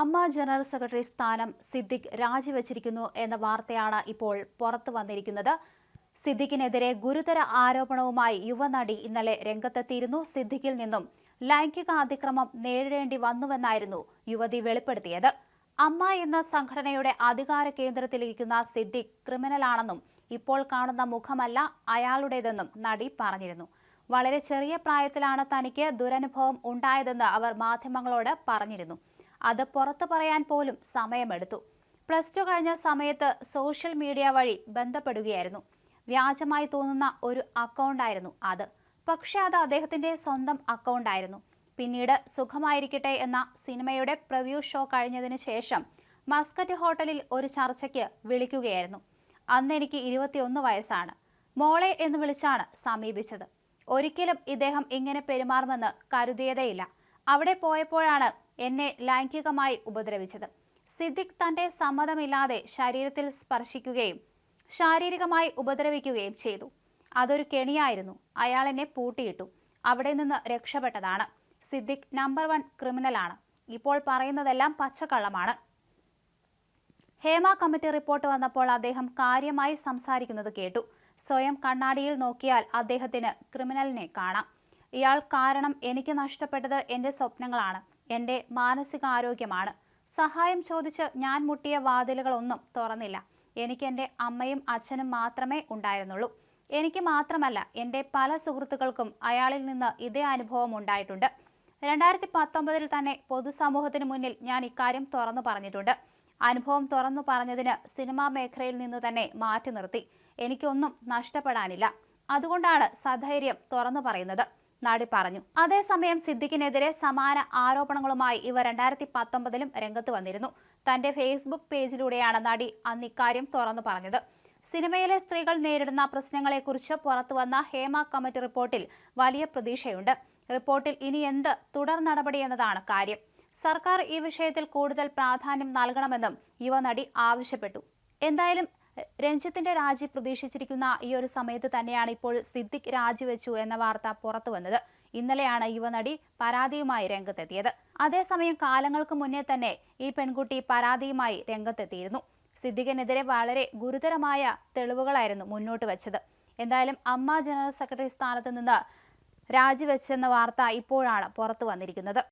അമ്മ general secretary സ്ഥാനം സിദ്ദിഖ് രാജിവെച്ചിരിക്കുന്നു എന്ന വാർത്തയാണ് ഇപ്പോൾ പുറത്തു വന്നിരിക്കുന്നത്. സിദ്ദിഖിനെതിരെ ഗുരുതര ആരോപണവുമായി യുവനടി ഇന്നലെ രംഗത്തെത്തിയിരുന്നു സിദ്ദിഖിൽ നിന്നും. ലൈംഗിക അതിക്രമം നേരിടേണ്ടി വന്നുവെന്നായിരുന്നു യുവതി വെളിപ്പെടുത്തിയത്. അമ്മ എന്ന സംഘടനയുടെ അധികാര കേന്ദ്രത്തിലിരിക്കുന്ന സിദ്ദിഖ് ക്രിമിനലാണെന്നും ഇപ്പോൾ കാണുന്ന മുഖമല്ല അയാളുടേതെന്നും നടി പറഞ്ഞിരുന്നു. വളരെ ചെറിയ പ്രായത്തിലാണ് തനിക്ക് ദുരനുഭവം ഉണ്ടായതെന്ന് അവർ മാധ്യമങ്ങളോട് പറഞ്ഞിരുന്നു. അത് പുറത്തു പറയാൻ പോലും സമയമെടുത്തു. പ്ലസ് ടു കഴിഞ്ഞ സമയത്ത് സോഷ്യൽ മീഡിയ വഴി ബന്ധപ്പെടുകയായിരുന്നു. വ്യാജമായി തോന്നുന്ന ഒരു അക്കൗണ്ടായിരുന്നു അത്. പക്ഷെ അത് അദ്ദേഹത്തിന്റെ സ്വന്തം അക്കൗണ്ടായിരുന്നു. പിന്നീട് സുഖമായിരിക്കട്ടെ എന്ന സിനിമയുടെ പ്രിവ്യൂ ഷോ കഴിഞ്ഞതിന് ശേഷം മസ്കറ്റ് ഹോട്ടലിൽ ഒരു ചർച്ചയ്ക്ക് വിളിക്കുകയായിരുന്നു. അന്ന് എനിക്ക് ഇരുപത്തിയൊന്ന് വയസ്സാണ്. മോളെ എന്ന് വിളിച്ചാണ് സമീപിച്ചത്. ഒരിക്കലും ഇദ്ദേഹം ഇങ്ങനെ പെരുമാറുമെന്ന് കരുതിയതേയില്ല. അവിടെ പോയപ്പോഴാണ് എന്നെ ലൈംഗികമായി ഉപദ്രവിച്ചത്. സിദ്ദിഖ് തന്റെ സമ്മതമില്ലാതെ ശരീരത്തിൽ സ്പർശിക്കുകയും ശാരീരികമായി ഉപദ്രവിക്കുകയും ചെയ്തു. അതൊരു കെണിയായിരുന്നു. അയാൾ എന്നെ പൂട്ടിയിട്ടു. അവിടെ നിന്ന് രക്ഷപ്പെട്ടതാണ്. സിദ്ദിഖ് നമ്പർ വൺ ക്രിമിനലാണ് ഇപ്പോൾ പറയുന്നതെല്ലാം പച്ചക്കള്ളമാണ്. ഹേമ കമ്മിറ്റി റിപ്പോർട്ട് വന്നപ്പോൾ അദ്ദേഹം കാര്യമായി സംസാരിക്കുന്നത് കേട്ടു. സ്വയം കണ്ണാടിയിൽ നോക്കിയാൽ അദ്ദേഹത്തിന് ക്രിമിനലിനെ കാണാം. ഇയാൾ കാരണം എനിക്ക് നഷ്ടപ്പെട്ടത് എന്റെ സ്വപ്നങ്ങളാണ്. എന്റെ മാനസികാരോഗ്യമാണ്. സഹായം ചോദിച്ച് ഞാൻ മുട്ടിയ വാതിലുകളൊന്നും തുറന്നില്ല. എനിക്ക് എന്റെ അമ്മയും അച്ഛനും മാത്രമേ ഉണ്ടായിരുന്നുള്ളൂ. എനിക്ക് മാത്രമല്ല എന്റെ പല സുഹൃത്തുക്കൾക്കും അയാളിൽ നിന്ന് ഇതേ അനുഭവം ഉണ്ടായിട്ടുണ്ട്. രണ്ടായിരത്തി പത്തൊമ്പതിൽ തന്നെ പൊതുസമൂഹത്തിന് മുന്നിൽ ഞാൻ ഇക്കാര്യം തുറന്നു പറഞ്ഞിട്ടുണ്ട്. അനുഭവം തുറന്നു പറഞ്ഞതിന് സിനിമാ മേഖലയിൽ നിന്ന് തന്നെ മാറ്റി നിർത്തി. എനിക്കൊന്നും നഷ്ടപ്പെടാനില്ല. അതുകൊണ്ടാണ് സധൈര്യം തുറന്നു പറയുന്നത്. നടി പറഞ്ഞു. അതേസമയം സിദ്ദിഖിനെതിരെ സമാന ആരോപണങ്ങളുമായി ഇവർ രണ്ടായിരത്തി പത്തൊമ്പതിലും രംഗത്ത് വന്നിരുന്നു. തന്റെ ഫേസ്ബുക്ക് പേജിലൂടെയാണ് നടി അന്ന് ഇക്കാര്യം തുറന്നു പറഞ്ഞത്. സിനിമയിലെ സ്ത്രീകൾ നേരിടുന്ന പ്രശ്നങ്ങളെക്കുറിച്ച് പുറത്തുവന്ന ഹേമ കമ്മിറ്റി റിപ്പോർട്ടിൽ വലിയ പ്രതീക്ഷയുണ്ട്. റിപ്പോർട്ടിൽ ഇനി എന്ത് തുടർ നടപടി എന്നതാണ് കാര്യം. സർക്കാർ ഈ വിഷയത്തിൽ കൂടുതൽ പ്രാധാന്യം നൽകണമെന്നും യുവനടി ആവശ്യപ്പെട്ടു. എന്തായാലും രഞ്ജിത്തിന്റെ രാജി പ്രതീക്ഷിച്ചിരിക്കുന്ന ഈ ഒരു സമയത്ത് തന്നെയാണ് ഇപ്പോൾ സിദ്ദിഖ് രാജിവെച്ചു എന്ന വാർത്ത പുറത്തു വന്നത്. ഇന്നലെയാണ് യുവനടി പരാതിയുമായി രംഗത്തെത്തിയത്. അതേസമയം കാലങ്ങൾക്ക് മുന്നേ തന്നെ ഈ പെൺകുട്ടി പരാതിയുമായി രംഗത്തെത്തിയിരുന്നു. സിദ്ദിഖിനെതിരെ വളരെ ഗുരുതരമായ തെളിവുകളായിരുന്നു മുന്നോട്ട് വെച്ചത്. എന്തായാലും അമ്മ ജനറൽ സെക്രട്ടറി സ്ഥാനത്ത് നിന്ന് രാജിവെച്ചെന്ന വാർത്ത ഇപ്പോഴാണ് പുറത്തു വന്നിരിക്കുന്നത്.